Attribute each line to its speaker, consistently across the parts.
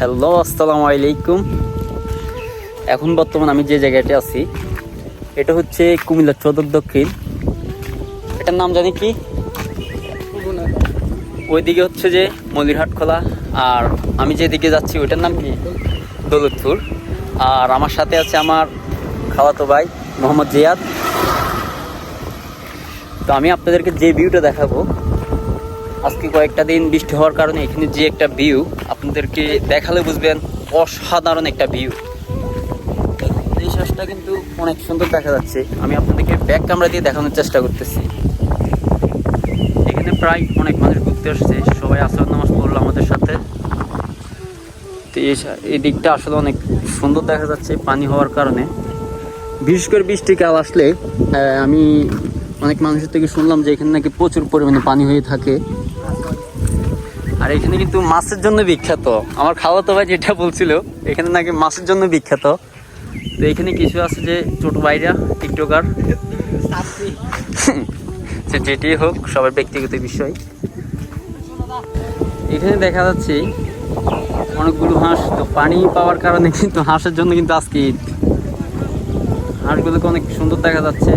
Speaker 1: Hello, আসসালামু আলাইকুম। এখন বর্তমান আমি যে জায়গাতে আছি, এটা হচ্ছে কুমিল্লা চৌদ্দ দক্ষিণ। এটার নাম জানি কি? ওইদিকে হচ্ছে যে মলিরহাট খোলা, আর আমি যেদিকে যাচ্ছি ওইটার নাম কি? দৌলতপুর। আর আমার সাথে আছে আমার খাওয়াতো ভাই, মোহাম্মদ জিয়াদ। তো আমি আপনাদেরকে যে ভিউটা দেখাবো আজকে কয়েকটা দিন বৃষ্টি হওয়ার কারণে এখানে যে একটা ভিউ আপনাদেরকে দেখালে বুঝবেন অসাধারণ একটা ভিউ এই শ্বাসটা কিন্তু অনেক সুন্দর দেখা যাচ্ছে। আমি আপনাদেরকে ব্যাক ক্যামেরা দিয়ে দেখানোর চেষ্টা করতেছি। এখানে প্রায় অনেক মানুষ ঘুরতে আসছে। সবাই আসর নামাজ পড়ল আমাদের সাথে। তো এই দিকটা আসলে অনেক সুন্দর দেখা যাচ্ছে পানি হওয়ার কারণে। বিশেষ করে বৃষ্টিকাল আসলে আমি অনেক মানুষের থেকে শুনলাম যে এখানে নাকি প্রচুর পরিমাণে পানি হয়ে থাকে। আর এখানে কিন্তু মাছের জন্য বিখ্যাত। আমার খাওয়াতো ভাই যেটা বলছিল, এখানে নাকি মাছের জন্য বিখ্যাত। তো এখানে কিছু আছে যে ছোট ভাইরা, টিকটকার। সে যেটি হোক, সবার ব্যক্তিগত বিষয়। এখানে দেখা যাচ্ছে অনেকগুলো হাঁস, তো পানি পাওয়ার কারণে কিন্তু হাঁসের জন্য কিন্তু আজকে ঈদ। হাঁসগুলোকে অনেক সুন্দর দেখা যাচ্ছে।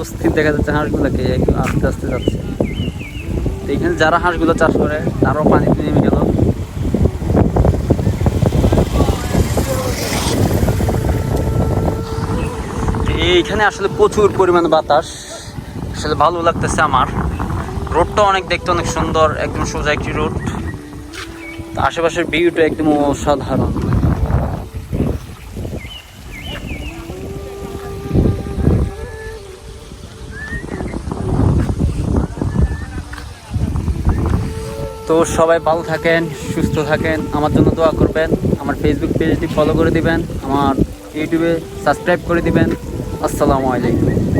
Speaker 1: অস্থির দেখা যাচ্ছে হাঁসগুলোকে, আস্তে আস্তে যাচ্ছে। তো এখানে যারা হাঁসগুলো চাষ করে, তারাও পানিতে নেমে গেল। এইখানে আসলে প্রচুর পরিমাণে বাতাস। আসলে ভালো লাগতেছে আমার। রোডটা অনেক দেখতে অনেক সুন্দর, একদম সোজা একটি রোড। আশেপাশের ভিউটা একদম অসাধারণ। তো সবাই ভালো থাকেন, সুস্থ থাকেন, আমার জন্য দোয়া করবেন, আমার ফেসবুক পেজটি ফলো করে দিবেন, আমার ইউটিউবে সাবস্ক্রাইব করে দিবেন। আসসালামু আলাইকুম।